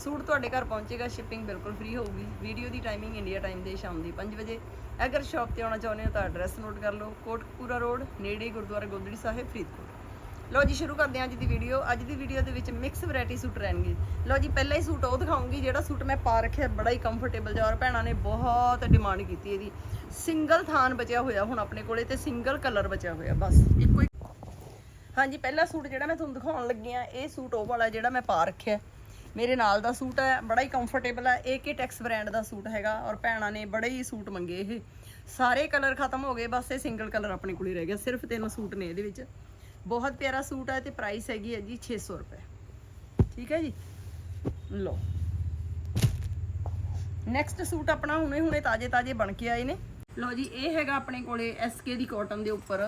Suit ਤੁਹਾਡੇ ਘਰ ਪਹੁੰਚੇਗਾ ਸ਼ਿਪਿੰਗ ਬਿਲਕੁਲ ਫ੍ਰੀ ਹੋਊਗੀ। ਵੀਡੀਓ ਦੀ ਟਾਈਮਿੰਗ ਇੰਡੀਆ ਟਾਈਮ ਦੇ ਸ਼ਾਮ ਦੀ 5 ਵਜੇ। ਅਗਰ ਸ਼ਾਪ ਤੇ ਆਉਣਾ ਚਾਹੁੰਦੇ ਹੋ ਤਾਂ ਐਡਰੈਸ ਨੋਟ ਕਰ ਲਓ। ਕੋਟਕਪੂਰਾ ਰੋਡ ਨੇੜੇ ਗੁਰਦੁਆਰਾ ਗੋਦੜੀ ਸਾਹਿਬ, ਫਰੀਦਕੋਟ। ਲਓ ਜੀ, ਸ਼ੁਰੂ ਕਰਦੇ ਹਾਂ ਅੱਜ ਦੀ ਵੀਡੀਓ ਅੱਜ ਦੀ ਵੀਡੀਓ ਦੇ ਵਿੱਚ ਮਿਕਸ ਵੈਰਾਈਟੀ ਸੂਟ ਰਹਿਣਗੇ। ਲਓ ਜੀ, ਪਹਿਲਾ ਹੀ ਸੂਟ ਉਹ ਦਿਖਾਉਂਗੀ, ਜਿਹੜਾ ਸੂਟ ਮੈਂ ਪਾ ਰੱਖਿਆ ਬੜਾ ਹੀ ਕੰਫਰਟੇਬਲ ਜਿਹਾ। ਔਰ ਭੈਣਾਂ ਨੇ ਬਹੁਤ ਡਿਮਾਂਡ ਕੀਤੀ ਇਹਦੀ। ਸਿੰਗਲ ਥਾਨ ਬਚਿਆ ਹੋਇਆ ਹੁਣ ਆਪਣੇ ਕੋਲੇ ਤੇ ਸਿੰਗਲ ਕਲਰ ਬਚਿਆ ਹੋਇਆ, ਬਸ। ਇੱਕੋ ਹੀ। ਹਾਂਜੀ, ਪਹਿਲਾ ਸੂਟ ਜਿਹੜਾ ਮੈਂ ਤੁਹਾਨੂੰ ਦਿਖਾਉਣ ਲੱਗੀ ਆ ਇਹ ਸੂਟ ਉਹ ਵਾਲਾ ਜਿਹੜਾ ਮੈਂ ਪਾ ਰੱਖਿਆ। ਮੇਰੇ ਨਾਲ ਦਾ ਸੂਟ ਹੈ, ਬੜਾ ਹੀ ਕੰਫਰਟੇਬਲ ਹੈ ਏਕੇ ਟੈਕਸ ਬ੍ਰਾਂਡ ਦਾ ਸੂਟ ਹੈਗਾ ਔਰ ਭੈਣਾਂ ਨੇ ਬੜੇ ਹੀ ਸੂਟ ਮੰਗੇ ਇਹ। ਸਾਰੇ ਕਲਰ ਖਤਮ ਹੋ ਗਏ, ਬਸ ਇਹ ਸਿੰਗਲ ਕਲਰ ਆਪਣੇ ਕੋਲ ਹੀ ਰਹਿ ਗਿਆ, ਸਿਰਫ ਤਿੰਨ ਸੂਟ ਨੇ ਇਹਦੇ ਵਿੱਚ। ਬਹੁਤ ਪਿਆਰਾ ਸੂਟ ਹੈ ਤੇ ਪ੍ਰਾਈਸ ਹੈਗੀ ਹੈ ਜੀ 600 ਰੁਪਏ। ਠੀਕ ਹੈ ਜੀ? ਲਓ। ਨੈਕਸਟ ਸੂਟ ਆਪਣਾ ਹੁਣੇ ਹੁਣੇ ਤਾਜੇ ਤਾਜੇ ਬਣ ਕੇ ਆਏ ਨੇ। ਲਓ ਜੀ, ਇਹ ਹੈਗਾ ਆਪਣੇ ਕੋਲੇ ਐਸਕੇ ਦੀ ਕਾਟਨ ਦੇ ਉੱਪਰ।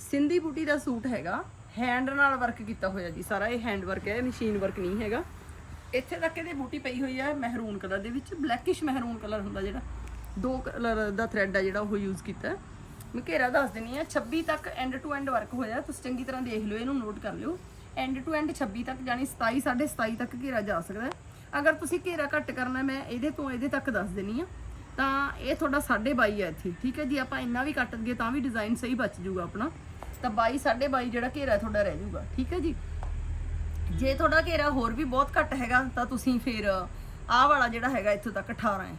ਸਿੰਧੀ ਬੂਟੀ ਦਾ ਸੂਟ ਹੈਗਾ। ਹੈਂਡ ਨਾਲ ਵਰਕ ਕੀਤਾ ਹੋਇਆ ਜੀ ਸਾਰਾ, ਇਹ ਹੈਂਡ ਵਰਕ ਹੈ ਮਸ਼ੀਨ ਵਰਕ ਨਹੀਂ ਹੈਗਾ। ਇੱਥੇ ਤੱਕ ਇਹਦੀ ਬੂਟੀ ਪਈ ਹੋਈ ਹੈ ਮਹਿਰੂਨ ਕਲਰ ਦੇ ਵਿੱਚ ਬਲੈਕਿਸ਼ ਮਹਿਰੂਨ ਕਲਰ ਹੁੰਦਾ ਜਿਹੜਾ। ਦੋ ਕਲਰ ਦਾ ਥ੍ਰੈਡ ਆ ਜਿਹੜਾ ਉਹ ਯੂਜ਼ ਕੀਤਾ। ਮੈਂ ਘੇਰਾ ਦੱਸ ਦਿੰਨੀ ਆ 26 ਤੱਕ ਐਂਡ ਟੂ ਐਂਡ ਵਰਕ ਹੋਇਆ, ਤੁਸੀਂ ਚੰਗੀ ਤਰ੍ਹਾਂ ਦੇਖ ਲਿਓ, ਇਹਨੂੰ ਨੋਟ ਕਰ ਲਿਓ। ਐਂਡ ਟੂ ਐਂਡ 26 ਤੱਕ ਜਾਨੀ 27 27.5 ਤੱਕ ਘੇਰਾ ਜਾ ਸਕਦਾ। ਅਗਰ ਤੁਸੀਂ ਘੇਰਾ ਘੱਟ ਕਰਨਾ, ਮੈਂ ਇਹਦੇ ਤੋਂ ਇਹਦੇ ਤੱਕ ਦੱਸ ਦਿੰਨੀ ਆ। ਤਾਂ ਇਹ ਤੁਹਾਡਾ 22.5 ਹੈ ਇੱਥੇ, ਠੀਕ ਹੈ ਜੀ? ਆਪਾਂ ਇੰਨਾ ਵੀ ਕੱਟ ਦਈਏ ਤਾਂ ਵੀ ਡਿਜ਼ਾਈਨ ਸਹੀ ਬਚ ਜਾਊਗਾ ਆਪਣਾ। ਤਾਂ 22 22.5 ਜਿਹੜਾ ਘੇਰਾ ਤੁਹਾਡਾ ਰਹਿ ਜਾਊਗਾ, ਠੀਕ ਹੈ ਜੀ? ਜੇ ਤੁਹਾਡਾ ਘੇਰਾ ਹੋਰ ਵੀ ਬਹੁਤ ਘੱਟ ਹੈਗਾ ਤਾਂ ਤੁਸੀਂ ਫਿਰ ਆਹ ਵਾਲਾ ਜਿਹੜਾ ਹੈਗਾ ਇੱਥੋਂ ਤੱਕ 18 ਹੈ।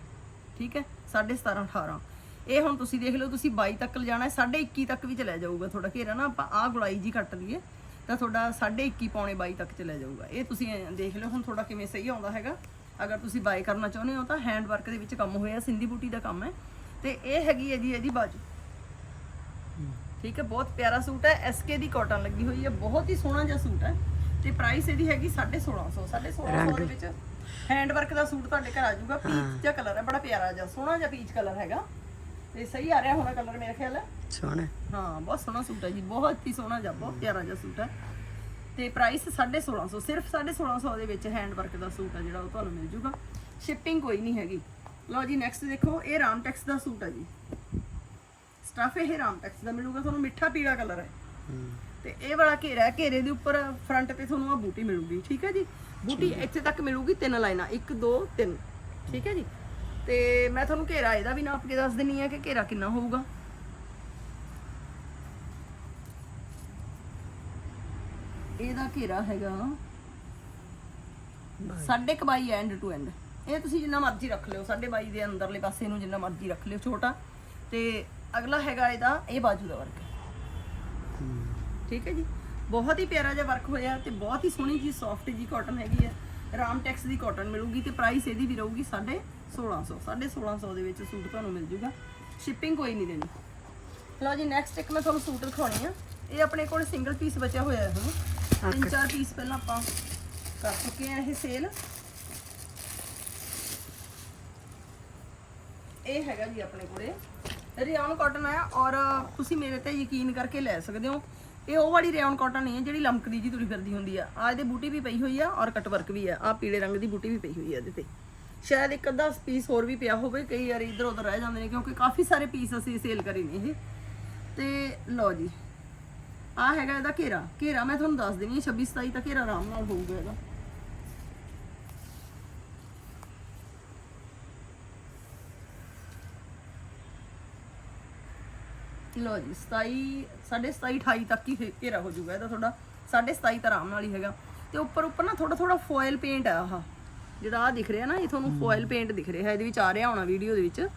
ਠੀਕ ਹੈ? 17.5 18 ਇਹ ਹੁਣ ਤੁਸੀਂ ਦੇਖ ਲਓ ਤੁਸੀਂ 22 ਤੱਕ ਲਿਜਾਣਾ ਹੈ 21.5 ਤੱਕ ਵੀ ਚਲਾ ਜਾਊਗਾ ਤੁਹਾਡਾ ਘੇਰਾ ਨਾ। ਆਪਾਂ ਆਹ ਗੁਲਾਈ ਜੀ ਕੱਟ ਲਈਏ ਤਾਂ ਤੁਹਾਡਾ 21.5 ਪੌਣੇ 22 ਤੱਕ ਚਲਾ ਜਾਊਗਾ। ਇਹ ਤੁਸੀਂ ਦੇਖ ਲਓ ਹੁਣ ਤੁਹਾਡਾ ਕਿਵੇਂ ਸਹੀ ਆਉਂਦਾ ਹੈਗਾ। ਅਗਰ ਤੁਸੀਂ ਬਾਈ ਕਰਨਾ ਚਾਹੁੰਦੇ ਹੋ ਤਾਂ ਹੈਂਡ ਵਰਕ ਦੇ ਵਿੱਚ ਕੰਮ ਹੋਇਆ ਸਿੰਧੀ ਬੂਟੀ ਦਾ ਕੰਮ ਹੈ। ਤੇ ਇਹ ਹੈਗੀ ਹੈ ਜੀ ਇਹਦੀ ਬਾਜੂ। ਠੀਕ ਹੈ? ਬਹੁਤ ਪਿਆਰਾ ਸੂਟ ਹੈ। ਐਸਕੇ ਦੀ ਕਾਟਨ ਲੱਗੀ ਹੋਈ ਹੈ। ਬਹੁਤ ਹੀ ਸੋਹਣਾ ਜਿਹਾ ਸੂਟ ਹੈ। ਤੇ ਪ੍ਰਾਈਸ ਇਹਦੀ ਹੈਗੀ 1650 1650 ਦੇ ਵਿੱਚ। ਹੈਂਡ ਵਰਕ ਦਾ ਸੂਟ ਤੁਹਾਡੇ ਘਰ ਆ ਜਾਊਗਾ ਪੀਚ ਜਿਹਾ ਕਲਰ ਹੈ ਬੜਾ ਪਿਆਰਾ ਜਿਹਾ ਸੋਹਣਾ ਜਿਹਾ ਪੀਚ ਕਲਰ ਹੈਗਾ। ਤੇ ਸਹੀ ਆ ਰਿਹਾ ਹੋਣਾ ਕਲਰ ਮੇਰੇ ਖਿਆਲ। ਹੈ ਸੋਹਣਾ ਹਾਂ। ਬਹੁਤ ਸੋਹਣਾ ਸੂਟ ਹੈ ਜੀ ਬਹੁਤ ਹੀ ਸੋਹਣਾ ਜਿਹਾ ਬਹੁਤ ਪਿਆਰਾ ਜਿਹਾ ਸੂਟ ਹੈ। ਤੇ ਪ੍ਰਾਈਸ 1650 ਸਿਰਫ 1650 ਦੇ ਵਿੱਚ ਹੈਂਡ ਵਰਕ ਦਾ ਸੂਟ ਹੈ ਜਿਹੜਾ ਉਹ ਤੁਹਾਨੂੰ ਮਿਲ ਜੂਗਾ ਸ਼ਿਪਿੰਗ ਕੋਈ ਨਹੀਂ ਹੈਗੀ। ਲਓ ਜੀ ਨੈਕਸਟ ਦੇਖੋ ਇਹ ਰਾਮਟੈਕਸ ਦਾ ਸੂਟ ਹੈ ਜੀ। ਸਟਫ ਇਹ ਰਾਮਟੈਕਸ ਦਾ ਮਿਲੂਗਾ ਤੁਹਾਨੂੰ ਮਿੱਠਾ ਪੀਲਾ ਕਲਰ ਹੈ। ਤੇ ਇਹ ਵਾਲਾ ਘੇਰਾ ਹੈ ਘੇਰੇ ਦੇ ਉੱਪਰ ਫਰੰਟ ਤੇ ਤੁਹਾਨੂੰ ਆ ਬੂਟੀ ਮਿਲੂਗੀ ਠੀਕ ਹੈ ਜੀ? ਬੂਟੀ ਇੱਥੇ ਤੱਕ ਮਿਲੂਗੀ ਤਿੰਨ ਲਾਈਨਾਂ 1 2 3 ਠੀਕ ਹੈ ਜੀ? ਤੇ ਮੈਂ ਤੁਹਾਨੂੰ ਘੇਰਾ ਇਹਦਾ ਵੀ ਨਾਪ ਕੇ ਦੱਸ ਦਿੰਨੀ ਆ ਕਿ ਘੇਰਾ ਕਿੰਨਾ ਹੋਊਗਾ। ਇਹਦਾ ਘੇਰਾ ਹੈਗਾ ਸਾਢੇ ਕੁ ਬਾਈ ਐਂਡ ਟੂ ਐਂਡ ਇਹ ਤੁਸੀਂ ਜਿੰਨਾ ਮਰਜ਼ੀ ਰੱਖ ਲਿਓ ਸਾਢੇ ਬਾਈ ਦੇ ਅੰਦਰਲੇ ਪਾਸੇ ਨੂੰ ਜਿੰਨਾ ਮਰਜ਼ੀ ਰੱਖ ਲਿਓ ਛੋਟਾ। ਤੇ ਅਗਲਾ ਹੈਗਾ ਇਹਦਾ ਇਹ ਬਾਜੂ ਦਾ ਵਰਕ ਠੀਕ ਹੈ ਜੀ? ਬਹੁਤ ਹੀ ਪਿਆਰਾ ਜਿਹਾ ਵਰਕ ਹੋਇਆ ਤੇ ਬਹੁਤ ਹੀ ਸੋਹਣੀ ਜੀ ਸੌਫਟ ਜੀ ਕਾਟਨ ਹੈਗੀ ਹੈ। ਰਾਮਟੈਕਸ ਦੀ ਕਾਟਨ ਮਿਲੂਗੀ ਤੇ ਪ੍ਰਾਈਸ ਇਹਦੀ ਵੀ ਰਹੂਗੀ 1650 1650 ਦੇ ਵਿੱਚ ਸੂਟ ਤੁਹਾਨੂੰ ਮਿਲ ਜੂਗਾ। ਸ਼ਿਪਿੰਗ ਕੋਈ ਨਹੀਂ ਦੇਣੀ। ਲਓ ਜੀ ਨੈਕਸਟ ਇੱਕ ਮੈਂ ਤੁਹਾਨੂੰ ਸੂਟ ਦਿਖਾਉਣੀ ਆ। ਇਹ ਆਪਣੇ ਕੋਲ ਸਿੰਗਲ ਪੀਸ ਬਚਿਆ ਹੋਇਆ ਹੈ ਹੁਣ। ਤਿੰਨ ਚਾਰ ਪੀਸ ਪਹਿਲਾਂ ਆਪਾਂ ਕਰ ਚੁੱਕੇ ਆ ਇਹ ਸੇਲ ਇਹ ਹੈਗਾ ਜੀ ਆਪਣੇ ਕੋਲੇ। ਰਿਆਨ ਕਾਟਨ ਹੈ ਔਰ ਤੁਸੀਂ ਮੇਰੇ ਤੇ ਯਕੀਨ ਕਰਕੇ ਲੈ ਸਕਦੇ ਹੋ। ਇਹ ਉਹ ਵਾਲੀ ਰਿਆਨ ਕਾਟਨ ਨਹੀਂ ਹੈ, ਜਿਹੜੀ ਲਮਕਦੀ ਜੀ ਤੁਰੀ ਫਿਰਦੀ ਹੁੰਦੀ ਆ। ਆ ਇਹਦੇ ਬੂਟੀ ਵੀ ਪਈ ਹੋਈ ਆ ਔਰ ਕਟ ਵਰਕ ਵੀ ਆ। ਆ ਪੀਲੇ ਰੰਗ ਦੀ ਬੂਟੀ ਵੀ ਪਈ ਹੋਈ ਆ ਇਹਦੇ ਤੇ। ਸ਼ਾਇਦ ਇੱਕ ਅੱਧਾ ਪੀਸ ਹੋਰ ਵੀ ਪਿਆ ਹੋਵੇ, ਕਈ ਵਾਰ ਇੱਧਰ ਉੱਧਰ ਰਹਿ ਜਾਂਦੇ ਨੇ, ਕਿਉਂਕਿ ਕਾਫੀ ਸਾਰੇ ਪੀਸ ਅਸੀਂ ਸੇਲ ਕਰੇ ਨੇ ਇਹ। ਤੇ ਲਓ ਜੀ। ਆ ਹੈਗਾ ਇਹਦਾ ਘੇਰਾ। ਘੇਰਾ ਮੈਂ ਤੁਹਾਨੂੰ ਦੱਸ ਦਿੰਦੀ ਹਾਂ 26 27 ਤੱਕ ਘੇਰਾ ਆਰਾਮ ਨਾਲ ਹੋਊਗਾ ਇਹਦਾ। ਲੋ ਜੀ 27 27 28 ਤੱਕ ਹੀ ਘੇਰਾ ਹੋ ਜਾਊਗਾ ਇਹਦਾ ਤੁਹਾਡਾ 27 ਤਾਂ ਆਰਾਮ ਨਾਲ ਹੀ ਹੈਗਾ। ਤੇ ਉੱਪਰ ਉੱਪਰ ਨਾ ਥੋੜਾ ਥੋੜਾ ਫੋਇਲ ਪੇਂਟ ਆ ਆਹ। ਜਿਹੜਾ ਆ ਦਿਖ ਰਿਹਾ ਨਾ ਇਹ ਤੁਹਾਨੂੰ ਫੋਇਲ ਪੇਂਟ ਦਿਖ ਰਿਹਾ ਇਹਦੇ ਵਿੱਚ ਆ ਰਿਹਾ ਹੋਣਾ ਵੀਡੀਓ ਦੇ ਵਿੱਚ।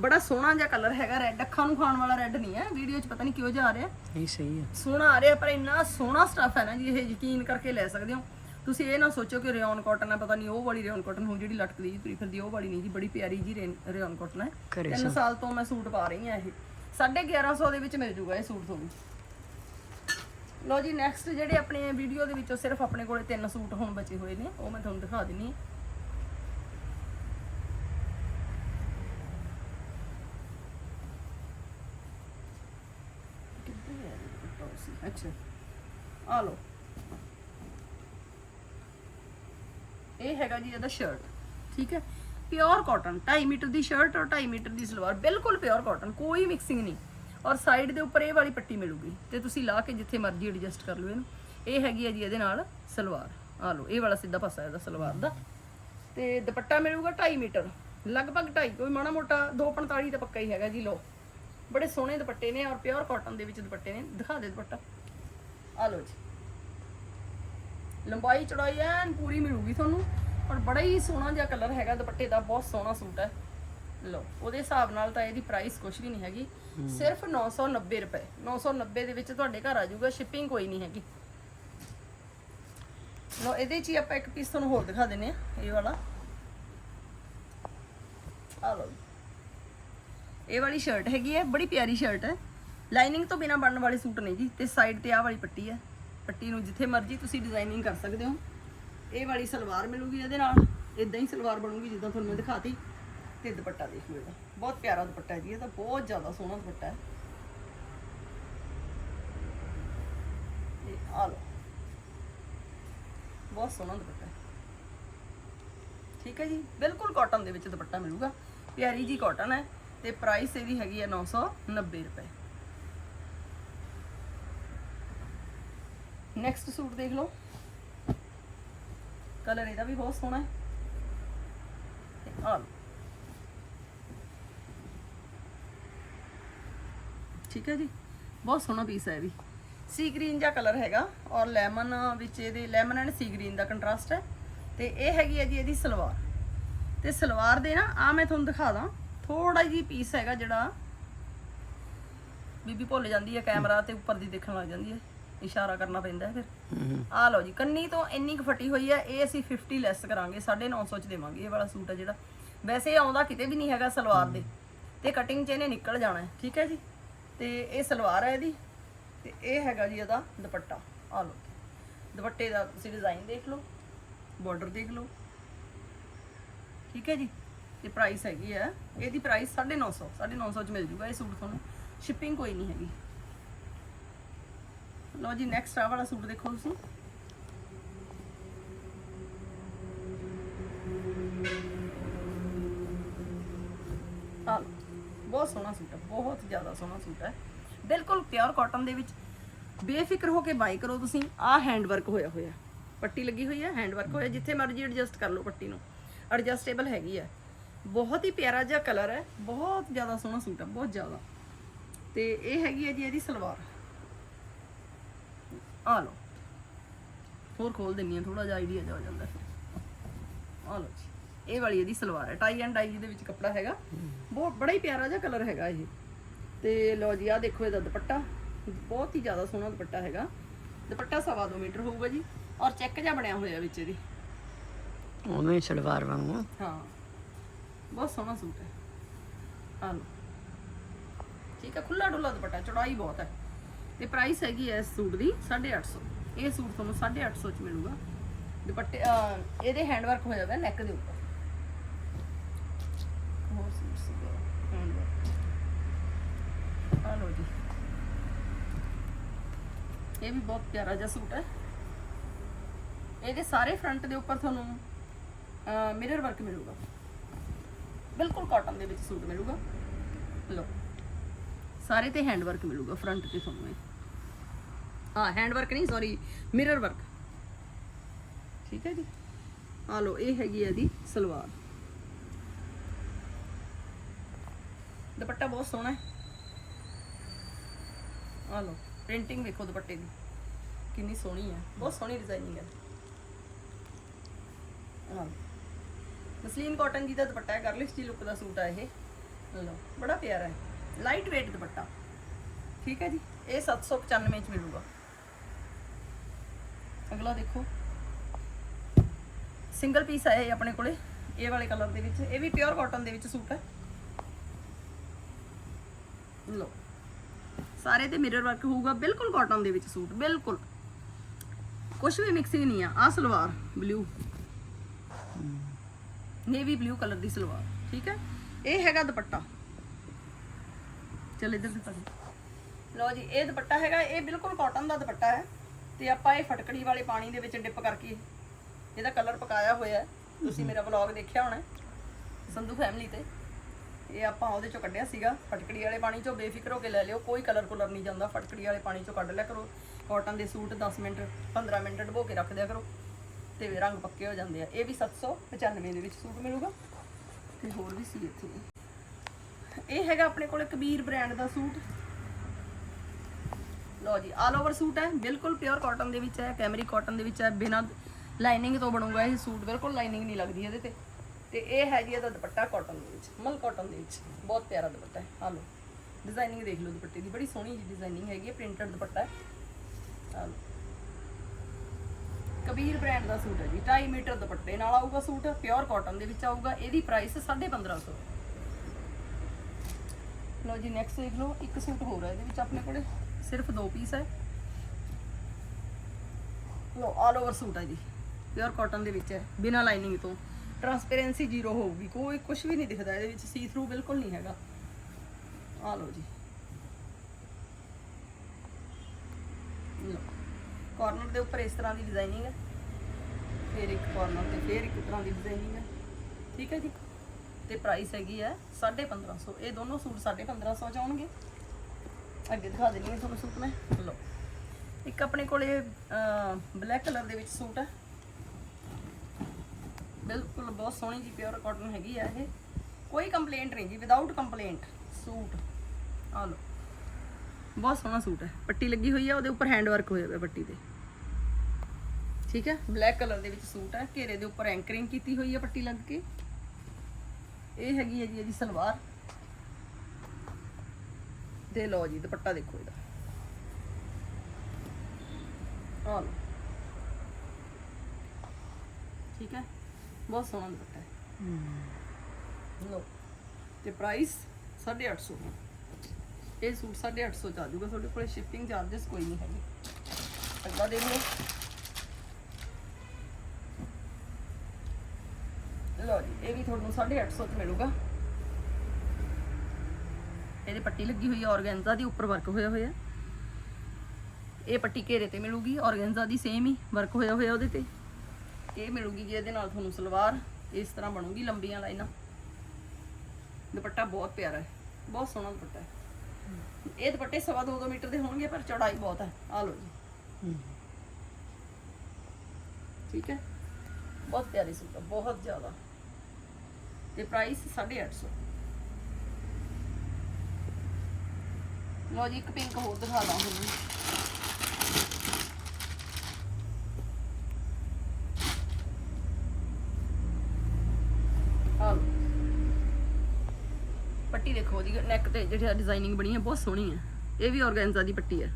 ਬੜਾ ਸੋਹਣਾ ਜਿਹਾ ਕਲਰ ਹੈਗਾ ਰੈੱਡ ਅੱਖਾਂ ਨੂੰ ਖਾਣ ਵਾਲਾ ਰੈੱਡ ਨਹੀਂ ਹੈ ਵੀਡੀਓ 'ਚ ਪਤਾ ਨਹੀਂ ਕਿਉਂ ਜਾ ਰਿਹਾ। ਨਹੀਂ ਸਹੀ ਹੈ। ਸੋਹਣਾ ਆ ਰਿਹਾ ਪਰ ਇੰਨਾ ਸੋਹਣਾ ਸਟਫ ਹੈ ਨਾ ਜੀ ਇਹ ਯਕੀਨ ਕਰਕੇ ਲੈ ਸਕਦੇ ਹੋ। ਤੁਸੀਂ ਇਹ ਨਾ ਸੋਚੋ ਕਿ ਰਿਓਨ ਕਾਟਨ ਹੈ ਪਤਾ ਨਹੀਂ ਉਹ ਵਾਲੀ ਰਿਓਨ ਕਾਟਨ ਹੁਣ ਜਿਹੜੀ ਲਟਕਦੀ ਜੀ ਤੁਰੀ ਫਿਰਦੀ ਉਹ ਵਾਲੀ ਨਹੀਂ ਜੀ ਬੜੀ ਪਿਆਰੀ ਜੀ ਰਿਓਨ ਕਾਟਨ ਹੈ। ਘਰੇ ਤਿੰਨ ਸਾਲ ਤੋਂ ਮੈਂ ਸੂਟ ਪਾ ਰਹੀ ਹਾਂ ਇਹ। 1150 ਦੇ ਵਿੱਚ ਮਿਲ ਜੂਗਾ ਇਹ ਸੂਟ ਤੁਹਾਨੂੰ। ਲੋ ਜੀ ਨੈਕਸਟ ਜਿਹੜੇ ਆਪਣੇ ਵੀਡੀਓ ਦੇ ਵਿੱਚੋਂ ਸਿਰਫ ਆਪਣੇ ਕੋਲੇ ਤਿੰਨ ਸੂਟ ਹੁਣ ਬਚੇ ਹੋਏ ਨੇ, ਉਹ ਮੈਂ ਤੁਹਾਨੂੰ ਦਿਖਾ ਦਿੰਨੀ ਅੱਛਾ, ਆ ਲੋ ਇਹ ਹੈਗਾ ਜੀ ਇਹਦਾ ਸ਼ਰਟ ਠੀਕ ਹੈ? ਪਿਓਰ ਕਾਟਨ 2.5 ਮੀਟਰ ਦੀ ਸ਼ਰਟ ਔਰ 2.5 ਮੀਟਰ ਦੀ ਸਲਵਾਰ, ਬਿਲਕੁਲ ਪਿਓਰ ਕਾਟਨ ਕੋਈ ਮਿਕਸਿੰਗ ਨਹੀਂ। ਔਰ ਸਾਈਡ ਦੇ ਉੱਪਰ ਇਹ ਵਾਲੀ ਪੱਟੀ ਮਿਲੂਗੀ, ਤੇ ਤੁਸੀਂ ਲਾ ਕੇ ਜਿੱਥੇ ਮਰਜ਼ੀ ਐਡਜਸਟ ਕਰ ਲਓ ਇਹਨੂੰ। ਇਹ ਹੈਗੀ ਹੈ ਜੀ ਇਹਦੇ ਨਾਲ ਸਲਵਾਰ। ਆ ਲਓ, ਇਹ ਵਾਲਾ ਸਿੱਧਾ ਪਾਸਾ ਇਹਦਾ ਸਲਵਾਰ ਦਾ। ਤੇ ਦੁਪੱਟਾ ਮਿਲੂਗਾ 2.5 ਮੀਟਰ, ਲਗਭਗ 2.5 ਕੋਈ ਮਾੜਾ ਮੋਟਾ 2.45 ਤਾਂ ਪੱਕਾ ਹੀ ਹੈਗਾ ਜੀ ਲੋ ਬੜੇ ਸੋਹਣੇ ਦੁਪੱਟੇ ਨੇ ਔਰ ਪਿਓਰ ਕਾਟਨ ਦੇ ਵਿੱਚ ਦੁਪੱਟੇ ਨੇ। ਦਿਖਾ ਦੇ ਦੁਪੱਟਾ। ਆ ਲਓ ਜੀ। ਲੰਬਾਈ ਚੜਾਈ ਐਨ ਪੂਰੀ ਮਿਲੂਗੀ ਤੁਹਾਨੂੰ। ਔਰ ਬੜਾ ਹੀ ਸੋਹਣਾ ਜਿਹਾ ਕਲਰ ਹੈਗਾ ਦੁਪੱਟੇ ਦਾ ਬਹੁਤ ਸੋਹਣਾ ਸੂਟ ਹੈ। ਲਓ ਉਹਦੇ ਹਿਸਾਬ ਨਾਲ ਤਾਂ ਇਹਦੀ ਪ੍ਰਾਈਸ ਕੁਝ ਵੀ ਨਹੀਂ ਹੈਗੀ। ਸਿਰਫ 990 ਰੁਪਏ। 990 ਦੇ ਵਿੱਚ ਤੁਹਾਡੇ ਘਰ ਆ ਜਾਊਗਾ ਸ਼ਿਪਿੰਗ ਕੋਈ ਨਹੀਂ ਹੈਗੀ। ਲਓ ਇਹਦੇ 'ਚ ਹੀ ਆਪਾਂ ਇੱਕ ਪੀਸ ਤੁਹਾਨੂੰ ਹੋਰ ਦਿਖਾ ਦਿੰਨੇ ਆ ਇਹ ਵਾਲਾ। ਆ ਲਓ ਇਹ ਵਾਲੀ ਸ਼ਰਟ ਹੈਗੀ ਹੈ ਬੜੀ ਪਿਆਰੀ ਸ਼ਰਟ ਹੈ। ਲਾਈਨਿੰਗ ਤੋਂ ਬਿਨਾ ਬਣਨ ਵਾਲੇ ਸੂਟ ਨੇ ਜੀ ਤੇ ਸਾਈਡ ਤੇ ਆਹ ਵਾਲੀ ਪੱਟੀ ਹੈ। ਪੱਟੀ ਨੂੰ ਜਿੱਥੇ ਮਰਜ਼ੀ ਤੁਸੀਂ ਡਿਜ਼ਾਈਨਿੰਗ ਕਰ ਸਕਦੇ ਹੋ। ਇਹ ਵਾਲੀ ਸਲਵਾਰ ਮਿਲੂਗੀ ਇਹਦੇ ਨਾਲ ਇਦਾਂ ਹੀ ਸਲਵਾਰ ਬਣੂਗੀ ਜਿੱਦਾਂ ਤੁਹਾਨੂੰ ਮੈਂ ਦਿਖਾਤੀ, ਤੇ ਦੁਪੱਟਾ ਦੇਖ ਲਓ ਇਹਦਾ। ਬਹੁਤ ਪਿਆਰਾ ਦੁਪੱਟਾ ਹੈ ਜੀ, ਇਹ ਤਾਂ ਬਹੁਤ ਜ਼ਿਆਦਾ ਸੋਹਣਾ ਦੁਪੱਟਾ ਹੈ। ਆ ਲਓ। ਬਹੁਤ ਸੋਹਣਾ ਦੁਪੱਟਾ ਠੀਕ ਹੈ ਜੀ, ਬਿਲਕੁਲ ਕਾਟਨ ਦੇ ਵਿੱਚ ਦੁਪੱਟਾ ਮਿਲੂਗਾ। ਪਿਆਰੀ ਜੀ ਕਾਟਨ ਹੈ, ਤੇ ਪ੍ਰਾਈਸ ਇਹਦੀ ਹੈਗੀ ਹੈ 990 ਰੁਪਏ। ਨੈਕਸਟ ਸੂਟ ਦੇਖ ਲਓ। ਕਲਰ ਇਹਦਾ ਵੀ ਬਹੁਤ ਸੋਹਣਾ ਹੈ। ਤੇ ਆਹ ਠੀਕ ਹੈ ਜੀ, ਬਹੁਤ ਸੋਹਣਾ ਪੀਸ ਹੈ ਇਹ ਵੀ। ਸੀ ਗ੍ਰੀਨ ਜਿਹਾ ਕਲਰ ਹੈਗਾ ਔਰ ਲੈਮਨ ਵਿੱਚ ਇਹਦੇ ਲੈਮਨ ਐਂਡ ਸੀ ਗ੍ਰੀਨ ਦਾ ਕੰਟਰਾਸਟ ਹੈ। ਤੇ ਇਹ ਹੈਗੀ ਹੈ ਜੀ ਇਹਦੀ ਸਲਵਾਰ। ਤੇ ਸਲਵਾਰ ਦੇ ਨਾ ਆ ਮੈਂ ਤੁਹਾਨੂੰ ਦਿਖਾ ਦਾਂ। ਥੋੜਾ ਜੀ ਪੀਸ ਹੈਗਾ ਜਿਹੜਾ ਬੀਬੀ ਭੁੱਲ ਜਾਂਦੀ ਹੈ ਕੈਮਰਾ ਤੇ ਉੱਪਰ ਦੀ ਦੇਖਣ ਲੱਗ ਜਾਂਦੀ ਹੈ। ਇਸ਼ਾਰਾ ਕਰਨਾ ਪੈਂਦਾ ਹੈ ਫਿਰ। ਆ ਲਓ ਜੀ ਕੰਨੀ ਤੋਂ ਇੰਨੀ ਕੁ ਫਟੀ ਹੋਈ ਹੈ ਇਹ ਅਸੀਂ 50 ਲੈਸ ਕਰਾਂਗੇ 950 ਚ ਦੇਵਾਂਗੇ ਇਹ ਵਾਲਾ ਸੂਟ ਹੈ ਜਿਹੜਾ। ਵੈਸੇ ਇਹ ਆਉਂਦਾ ਕਿਤੇ ਵੀ ਨਹੀਂ ਹੈਗਾ ਸਲਵਾਰ ਦੇ ਤੇ ਕਟਿੰਗ ਚ ਇਹਨੇ ਨਿਕਲ ਜਾਣਾ ਹੈ ਠੀਕ ਹੈ ਜੀ? ਤੇ ਇਹ ਸਲਵਾਰ ਹੈ ਇਹਦੀ ਤੇ ਇਹ ਹੈਗਾ ਜੀ ਇਹਦਾ ਦੁਪੱਟਾ। ਆ ਲਓ ਦੁਪੱਟੇ ਦਾ ਤੁਸੀਂ ਡਿਜ਼ਾਈਨ ਦੇਖ ਲਓ ਬਾਰਡਰ ਦੇਖ ਲਓ ਠੀਕ ਹੈ ਜੀ? ਤੇ ਪ੍ਰਾਈਸ ਹੈਗੀ ਹੈ ਇਹਦੀ ਪ੍ਰਾਈਸ 950 950 ਚ ਮਿਲ ਜੂਗਾ ਇਹ ਸੂਟ ਤੁਹਾਨੂੰ ਸ਼ਿਪਿੰਗ ਕੋਈ ਨਹੀਂ ਹੈਗੀ। ਲਓ ਜੀ ਨੈਕਸਟ ਆ ਵਾਲਾ ਸੂਟ ਦੇਖੋ ਤੁਸੀਂ। ਆ ਬਹੁਤ ਸੋਹਣਾ ਸੂਟ ਹੈ, ਬਹੁਤ ਜ਼ਿਆਦਾ ਸੋਹਣਾ ਸੂਟ ਹੈ। ਬਿਲਕੁਲ ਪਿਓਰ ਕਾਟਨ ਦੇ ਵਿੱਚ। ਬੇਫਿਕਰ ਹੋ ਕੇ ਬਾਈ ਕਰੋ ਤੁਸੀਂ, ਆਹ ਹੈਂਡ ਵਰਕ ਹੋਇਆ ਹੋਇਆ ਪੱਟੀ ਲੱਗੀ ਹੋਈ ਹੈ ਹੈਂਡ ਵਰਕ ਹੋਇਆ, ਜਿੱਥੇ ਮਰਜ਼ੀ ਐਡਜਸਟ ਕਰ ਲਓ ਪੱਟੀ ਨੂੰ। ਐਡਜਸਟੇਬਲ ਹੈਗੀ ਹੈ। ਬਹੁਤ ਹੀ ਪਿਆਰਾ ਜਿਹਾ ਕਲਰ ਹੈ, ਬਹੁਤ ਜ਼ਿਆਦਾ ਸੋਹਣਾ ਸੂਟ ਹੈ, ਬਹੁਤ ਜ਼ਿਆਦਾ। ਤੇ ਇਹ ਹੈਗੀ ਹੈ ਜੀ ਇਹਦੀ ਸਲਵਾਰ। ਆ ਲਓ। ਹੋਰ ਖੋਲ ਦਿੰਨੀ ਆ ਥੋੜਾ ਜਿਹਾ ਆਈਡੀਆ ਜਾ ਹੋ ਜਾਂਦਾ। ਫਿਰ ਆ ਲਓ ਜੀ। ਇਹ ਵਾਲੀ ਇਹਦੀ ਸਲਵਾਰ ਹੈ। ਟਾਈ ਐਂਡ ਡਾਈ ਦੇ ਵਿੱਚ ਕੱਪੜਾ ਹੈਗਾ। ਬਹੁਤ ਬੜਾ ਹੀ ਪਿਆਰਾ ਜਿਹਾ ਕਲਰ ਹੈਗਾ ਇਹ। ਤੇ ਲਓ ਜੀ ਆ ਦੇਖੋ ਇਹਦਾ ਦੁਪੱਟਾ। ਬਹੁਤ ਹੀ ਜ਼ਿਆਦਾ ਸੋਹਣਾ ਦੁਪੱਟਾ ਹੈਗਾ। ਦੁਪੱਟਾ ਸਵਾ ਦੋ ਮੀਟਰ ਹੋਊਗਾ ਜੀ। ਔਰ ਚੈੱਕ ਜਿਹਾ ਬਣਿਆ ਹੋਇਆ ਵਿੱਚ ਇਹਦੀ। ਹੀ ਸਲਵਾਰ ਵਾਂਗੂ। ਹਾਂ। ਬਹੁਤ ਸੋਹਣਾ ਸੂਟ ਹੈ। ਆ ਲਓ। ਠੀਕ ਹੈ ਖੁੱਲਾ ਡੁੱਲਾ ਦੁਪੱਟਾ ਚੌੜਾਈ ਬਹੁਤ ਹੈ। ਤੇ ਪ੍ਰਾਈਸ ਹੈਗੀ ਹੈ ਇਸ ਸੂਟ ਦੀ 850 ਇਹ ਸੂਟ ਤੁਹਾਨੂੰ 850 ਚ ਮਿਲੂਗਾ। ਦੁਪੱਟੇ ਇਹਦੇ ਹੈਂਡ ਵਰਕ ਹੋ ਜਾਵੇ ਨੈਕ ਦੇ ਉੱਪਰ। ਹੋਰ ਸੂਟ ਸੀਗਾ ਹੈਂਡ ਵਰਕ ਆ ਲਓ ਜੀ। ਇਹ ਵੀ ਬਹੁਤ ਪਿਆਰਾ ਜਿਹਾ ਸੂਟ ਹੈ। ਇਹਦੇ ਸਾਰੇ ਫਰੰਟ ਦੇ ਉੱਪਰ ਤੁਹਾਨੂੰ ਮਿਰਰ ਵਰਕ ਮਿਲੂਗਾ। ਬਿਲਕੁਲ ਕਾਟਨ ਦੇ ਵਿੱਚ ਸੂਟ ਮਿਲੂਗਾ। ਲਓ। ਸਾਰੇ ਤੇ ਹੈਂਡ ਵਰਕ ਮਿਲੂਗਾ ਫਰੰਟ ਤੇ ਤੁਹਾਨੂੰ ਇਹ। ਹਾਂ ਹੈਂਡ ਵਰਕ ਨਹੀਂ ਸੌਰੀ ਮਿਰਰ ਵਰਕ ਠੀਕ ਹੈ ਜੀ? ਆ ਲਓ ਇਹ ਹੈਗੀ ਹੈ ਇਹਦੀ ਸਲਵਾਰ। ਦੁਪੱਟਾ ਬਹੁਤ ਸੋਹਣਾ ਹੈ। ਆ ਲਓ ਪ੍ਰਿੰਟਿੰਗ ਵੇਖੋ ਦੁਪੱਟੇ ਦੀ। ਕਿੰਨੀ ਸੋਹਣੀ ਹੈ। ਬਹੁਤ ਸੋਹਣੀ ਡਿਜ਼ਾਈਨਿੰਗ ਹੈ। ਆ ਮਸਲੀਨ ਕਾਟਨ ਜੀ ਦਾ ਦੁਪੱਟਾ ਹੈ ਗਰਲਿਸ਼ ਦੀ ਲੁੱਕ ਦਾ ਸੂਟ ਆ ਇਹ। ਲਓ ਬੜਾ ਪਿਆਰਾ ਹੈ। ਲਾਈਟ weight ਦੁਪੱਟਾ। ਠੀਕ ਹੈ ਜੀ। ਇਹ 795 ਚ ਮਿਲੂਗਾ। ਅਗਲਾ ਦੇਖੋ। ਸਿੰਗਲ ਪੀਸ ਆਇਆ ਇਹ ਆਪਣੇ ਕੋਲੇ। ਇਹ ਵਾਲੇ ਕਲਰ ਦੇ ਵਿੱਚ। ਇਹ ਵੀ ਪਿਓਰ ਕਾਟਨ ਦੇ ਵਿੱਚ ਸੂਟ ਹੈ। ਲਓ। ਸਾਰੇ ਤੇ ਮਿਰਰ ਵਰਕ ਹੋਊਗਾ। ਬਿਲਕੁਲ ਕਾਟਨ ਦੇ ਵਿੱਚ ਸੂਟ। ਬਿਲਕੁਲ। ਕੁਝ ਵੀ ਮਿਕਸਿੰਗ ਨਹੀਂ ਆ। ਆ salwar blue navy blue colour ਦੀ ਸਲਵਾਰ। ਠੀਕ ਹੈ। ਇਹ ਹੈਗਾ ਦੁਪੱਟਾ। ਚੱਲ ਇੱਧਰ ਦਿਖਾ ਦੇ। ਲਓ ਜੀ, ਇਹ ਦੁਪੱਟਾ ਹੈਗਾ, ਇਹ ਬਿਲਕੁਲ ਕਾਟਨ ਦਾ ਦੁਪੱਟਾ ਹੈ ਤੇ ਆਪਾਂ ਇਹ ਫਟਕੜੀ ਵਾਲੇ ਪਾਣੀ ਦੇ ਵਿੱਚ ਡਿਪ ਕਰਕੇ ਇਹਦਾ ਕਲਰ ਪਕਾਇਆ ਹੋਇਆ ਹੈ। ਤੁਸੀਂ ਮੇਰਾ ਵਲੌਗ ਦੇਖਿਆ ਹੋਣਾ ਸੰਧੂ ਫੈਮਿਲੀ ਤੇ। ਇਹ ਆਪਾਂ ਉਹਦੇ ਚੋਂ ਕੱਢਿਆ ਸੀਗਾ, ਫਟਕੜੀ ਵਾਲੇ ਪਾਣੀ ਚੋਂ ਬੇਫਿਕਰ ਹੋ ਕੇ ਲੈ ਲਿਓ, ਕੋਈ ਕਲਰ ਕੁਲਰ ਨਹੀਂ ਜਾਂਦਾ, ਫਟਕੜੀ ਵਾਲੇ ਪਾਣੀ ਚੋਂ ਕੱਢ ਲਿਆ ਕਰੋ। ਕਾਟਨ ਦੇ ਸੂਟ 10 ਮਿੰਟ 15 ਮਿੰਟ ਡਬੋ ਕੇ ਰੱਖ ਦਿਆ ਕਰੋ ਤੇ ਰੰਗ ਪੱਕੇ ਹੋ ਜਾਂਦੇ ਆ। ਇਹ ਵੀ 795 ਦੇ ਵਿੱਚ ਸੂਟ ਮਿਲੂਗਾ ਤੇ ਹੋਰ ਵੀ ਸੀ ਇੱਥੇ। ਇਹ ਹੈਗਾ ਆਪਣੇ ਕੋਲ ਕਬੀਰ ਬ੍ਰਾਂਡ ਦਾ ਸੂਟ। ਲਓ ਜੀ ਆਲ ਓਵਰ ਸੂਟ ਹੈ, ਬਿਲਕੁਲ ਪਿਓਰ ਕਾਟਨ ਦੇ ਵਿੱਚ ਹੈ ਕੈਮਰੀ ਕਾਟਨ ਦੇ ਵਿੱਚ ਹੈ, ਬਿਨਾਂ ਲਾਈਨਿੰਗ ਤੋਂ ਬਣੂਗਾ ਇਹ ਸੂਟ, ਬਿਲਕੁਲ ਲਾਈਨਿੰਗ ਨਹੀਂ ਲੱਗਦੀ ਇਹਦੇ ਤੇ। ਤੇ ਇਹ ਹੈ ਜੀ ਇਹਦਾ ਦੁਪੱਟਾ ਕਾਟਨ ਦੇ ਵਿੱਚ, ਮਲ ਕਾਟਨ ਦੇ ਵਿੱਚ, ਬਹੁਤ ਪਿਆਰਾ ਦੁਪੱਟਾ ਹੈ। ਆ ਲਓ ਡਿਜ਼ਾਈਨਿੰਗ ਦੇਖ ਲਓ ਦੁਪੱਟੇ ਦੀ, ਬੜੀ ਸੋਹਣੀ ਜੀ ਡਿਜ਼ਾਈਨਿੰਗ ਹੈਗੀ ਹੈ ਪ੍ਰਿੰਟਡ ਦੁਪੱਟਾ ਹੈ। ਆ ਲਓ। ਕਬੀਰ ਬ੍ਰਾਂਡ ਦਾ ਸੂਟ ਹੈ ਜੀ 2.5 ਮੀਟਰ ਦੁਪੱਟੇ ਨਾਲ ਆਊਗਾ ਸੂਟ ਪਿਓਰ ਕਾਟਨ ਦੇ ਵਿੱਚ ਆਊਗਾ, ਇਹਦੀ ਪ੍ਰਾਈਸ 1550 ਲਓ ਜੀ ਨੈਕਸਟ ਦੇਖ ਲਓ, ਇੱਕ ਸੂਟ ਹੋਰ ਹੈ ਇਹਦੇ ਵਿੱਚ ਆਪਣੇ ਕੋਲੇ ਸਿਰਫ ਦੋ ਪੀਸ ਹੈ ਲਓ ਆਲ ਓਵਰ ਸੂਟ ਹੈ ਜੀ ਪਿਓਰ ਕਾਟਨ ਦੇ ਵਿੱਚ ਹੈ, ਬਿਨਾਂ ਲਾਈਨਿੰਗ ਤੋਂ। ਟਰਾਂਸਪੇਰੈਂਸੀ ਜ਼ੀਰੋ ਹੋਊਗੀ, ਕੋਈ ਕੁਝ ਵੀ ਨਹੀਂ ਦਿਖਦਾ, ਇਹਦੇ ਵਿੱਚ ਸੀ ਥਰੂ ਬਿਲਕੁਲ ਨਹੀਂ ਹੈਗਾ। ਆ ਲਓ ਜੀ। ਲਓ ਕਾਰਨਰ ਦੇ ਉੱਪਰ ਇਸ ਤਰ੍ਹਾਂ ਦੀ ਡਿਜ਼ਾਈਨਿੰਗ ਹੈ, ਫਿਰ ਇੱਕ ਕਾਰਨਰ ਤੇ ਫਿਰ ਇੱਕ ਤਰ੍ਹਾਂ ਦੀ ਡਿਜ਼ਾਈਨਿੰਗ ਹੈ। ਠੀਕ ਹੈ ਜੀ? ਤੇ ਪ੍ਰਾਈਸ ਹੈਗੀ ਹੈ 1550 ਇਹ ਦੋਨੋਂ ਸੂਟ 1550 ਚ ਆਉਣਗੇ। ਅੱਗੇ ਦਿਖਾ ਦਿੰਦੀ ਹਾਂ ਤੁਹਾਨੂੰ ਸੂਟ ਮੈਂ। ਲਓ। ਇੱਕ ਆਪਣੇ ਕੋਲੇ ਬਲੈਕ ਕਲਰ ਦੇ ਵਿੱਚ ਸੂਟ ਹੈ। ਬਿਲਕੁਲ ਬਹੁਤ ਸੋਹਣੀ ਜੀ ਪਿਓਰ ਕਾਟਨ ਹੈਗੀ ਆ ਇਹ। ਕੋਈ ਕੰਪਲੇਂਟ ਨਹੀਂ ਜੀ ਵਿਦਆਊਟ ਕੰਪਲੇਂਟ ਸੂਟ। ਆ ਲਓ। ਬਹੁਤ ਸੋਹਣਾ ਸੂਟ ਹੈ। ਪੱਟੀ ਲੱਗੀ ਹੋਈ ਹੈ ਉਹਦੇ ਉੱਪਰ ਹੈਂਡ ਵਰਕ ਹੋਇਆ ਹੋਇਆ ਪੱਟੀ ਤੇ। ਠੀਕ ਹੈ? ਬਲੈਕ ਕਲਰ ਦੇ ਵਿੱਚ ਸੂਟ ਹੈ। ਘੇਰੇ ਦੇ ਉੱਪਰ ਐਂਕਰਿੰਗ ਕੀਤੀ ਹੋਈ ਹੈ ਪੱਟੀ ਲੱਗ ਕੇ। ਇਹ ਹੈਗੀ ਹੈ ਜੀ ਇਹਦੀ ਸਲਵਾਰ। ਦੇ ਲਓ ਜੀ ਦੁਪੱਟਾ ਦੇਖੋ ਇਹਦਾ। ਆ ਲਓ। ਠੀਕ ਹੈ? ਬਹੁਤ ਸੋਹਣਾ ਦੁਪੱਟਾ ਹੈ। ਲਓ। ਤੇ ਪ੍ਰਾਈਸ 850 ਇਹ ਸੂਟ 850 ਚ ਆ ਜਾਊਗਾ ਤੁਹਾਡੇ ਕੋਲੇ ਸ਼ਿਪਿੰਗ ਚਾਰजेस ਕੋਈ ਨਹੀਂ ਹੈਗੇ। ਅਗਲਾ ਦੇਖ ਲਓ। ਲਓ ਜੀ ਇਹ ਵੀ ਤੁਹਾਨੂੰ 850 ਚ ਮਿਲੂਗਾ। ਇਹਦੇ ਪੱਟੀ ਲੱਗੀ ਹੋਈ ਹੈ ਔਰਗੈਂਜ਼ਾ ਦੀ ਉੱਪਰ ਵਰਕ ਹੋਇਆ ਹੋਇਆ। ਇਹ ਪੱਟੀ ਘੇਰੇ ਤੇ ਮਿਲੂਗੀ ਔਰਗੈਂਜ਼ਾ ਦੀ ਸੇਮ ਹੀ ਵਰਕ ਹੋਇਆ ਹੋਇਆ ਉਹਦੇ ਤੇ। ਇਹ ਮਿਲੂਗੀ ਜੀ ਇਹਦੇ ਨਾਲ ਤੁਹਾਨੂੰ ਸਲਵਾਰ ਇਸ ਤਰ੍ਹਾਂ ਬਣੂਗੀ ਲੰਬੀਆਂ ਲਾਈਨਾਂ। ਦੁਪੱਟਾ ਬਹੁਤ ਪਿਆਰਾ ਹੈ ਬਹੁਤ ਸੋਹਣਾ ਦੁਪੱਟਾ ਹੈ। ਇਹ ਦੁਪੱਟੇ ਸਵਾ ਦੋ ਦੋ ਮੀਟਰ ਦੇ ਹੋਣਗੇ ਪਰ ਚੌੜਾਈ ਬਹੁਤ ਹੈ। ਆ ਲਓ ਜੀ। ਠੀਕ ਹੈ? ਬਹੁਤ ਪਿਆਰੀ ਸੂਟ ਬਹੁਤ ਜ਼ਿਆਦਾ। ਤੇ ਪ੍ਰਾਈਸ 850 ਲਓ ਜੀ, ਇੱਕ ਪਿੰਕ ਹੋਰ ਦਿਖਾ ਦਾਂ ਤੁਹਾਨੂੰ ਪੱਟੀ ਦੇਖੋ ਉਹਦੀ ਨੈਕ ਤੇ ਜਿਹੜੀ ਡਿਜ਼ਾਈਨਿੰਗ ਬਣੀ ਹੈ, ਬਹੁਤ ਸੋਹਣੀ ਹੈ। ਇਹ ਵੀ ਔਰਗੈਂਜ਼ਾ ਦੀ ਪੱਟੀ ਹੈ।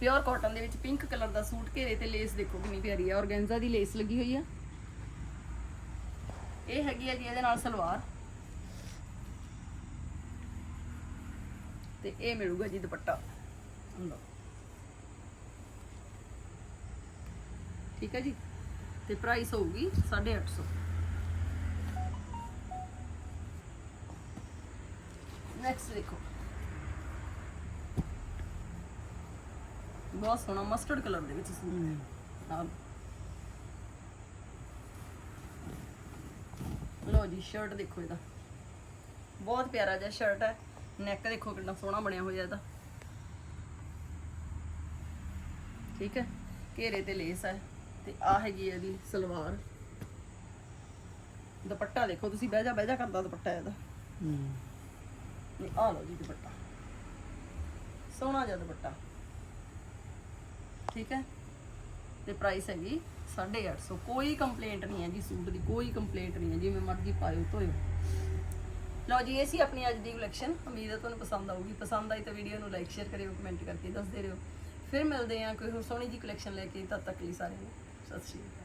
ਪਿਓਰ ਕਾਟਨ ਦੇ ਵਿੱਚ ਪਿੰਕ ਕਲਰ ਦਾ ਸੂਟ ਘੇਰੇ ਤੇ ਲੇਸ ਦੇਖੋ ਕਿੰਨੀ ਪਿਆਰੀ ਹੈ। ਔਰਗੈਂਜ਼ਾ ਦੀ ਲੇਸ ਲੱਗੀ ਹੋਈ ਹੈ। ਇਹ ਹੈਗੀ ਹੈ ਜੀ ਇਹਦੇ ਨਾਲ ਸਲਵਾਰ। ਤੇ ਇਹ ਮਿਲੂਗਾ ਜੀ ਦੁਪੱਟਾ। ਲਓ। ਠੀਕ ਹੈ ਜੀ? ਤੇ ਪ੍ਰਾਈਸ ਹੋਊਗੀ 850 ਨੈਕਸਟ ਦੇਖੋ। ਬਹੁਤ ਸੋਹਣਾ ਮਸਟਰਡ ਕਲਰ ਦੇ ਵਿੱਚ ਸੂਟ। ਹੈ। ਜੀ ਸ਼ਰਟ ਦੇਖੋ ਇਹਦਾ। ਬਹੁਤ ਪਿਆਰਾ ਜਿਹਾ ਸ਼ਰਟ ਹੈ। ਨੈਕ ਦੇਖੋ ਕਿੰਨਾ ਸੋਹਣਾ ਬਣਿਆ ਹੋਇਆ ਇਹਦਾ। ਠੀਕ ਹੈ? ਘੇਰੇ ਤੇ ਲੇਸ ਹੈ ਤੇ ਆ ਹੈਗੀ ਇਹਦੀ ਸਲਵਾਰ। ਦੁਪੱਟਾ ਦੇਖੋ ਤੁਸੀਂ ਬਹਿ ਜਾ ਬਹਿ ਜਾ ਕਰਦਾ ਦੁਪੱਟਾ ਇਹਦਾ। ਨਹੀਂ ਆ ਲਓ ਜੀ ਦੁਪੱਟਾ। ਸੋਹਣਾ ਜਿਹਾ ਦੁਪੱਟਾ। ਠੀਕ ਹੈ? ਤੇ ਪ੍ਰਾਈਸ ਹੈਗੀ 850 ਕੋਈ ਕੰਪਲੇਂਟ ਨਹੀਂ ਹੈ ਜੀ ਸੂਟ ਦੀ, ਕੋਈ ਕੰਪਲੇਂਟ ਨਹੀਂ ਹੈ ਜਿਵੇਂ ਮਰਜ਼ੀ ਪਾਇਓ, ਧੋਇਓ। ਲਓ ਜੀ, ਇਹ ਸੀ ਆਪਣੀ ਅੱਜ ਦੀ ਕਲੈਕਸ਼ਨ ਉਮੀਦ ਹੈ ਤੁਹਾਨੂੰ ਪਸੰਦ ਆਊਗੀ। ਪਸੰਦ ਆਈ ਤਾਂ ਵੀਡੀਓ ਨੂੰ ਲਾਈਕ ਸ਼ੇਅਰ ਕਰਿਓ ਕਮੈਂਟ ਕਰਕੇ ਦੱਸਦੇ ਰਹੋ। ਫਿਰ ਮਿਲਦੇ ਹਾਂ ਕੋਈ ਹੋਰ ਸੋਹਣੀ ਜੀ ਕਲੈਕਸ਼ਨ ਲੈ ਕੇ, ਤਦ ਤੱਕ ਲਈ ਸਾਰਿਆਂ ਨੂੰ। ਸਤਿ ਸ਼੍ਰੀ ਅਕਾਲ।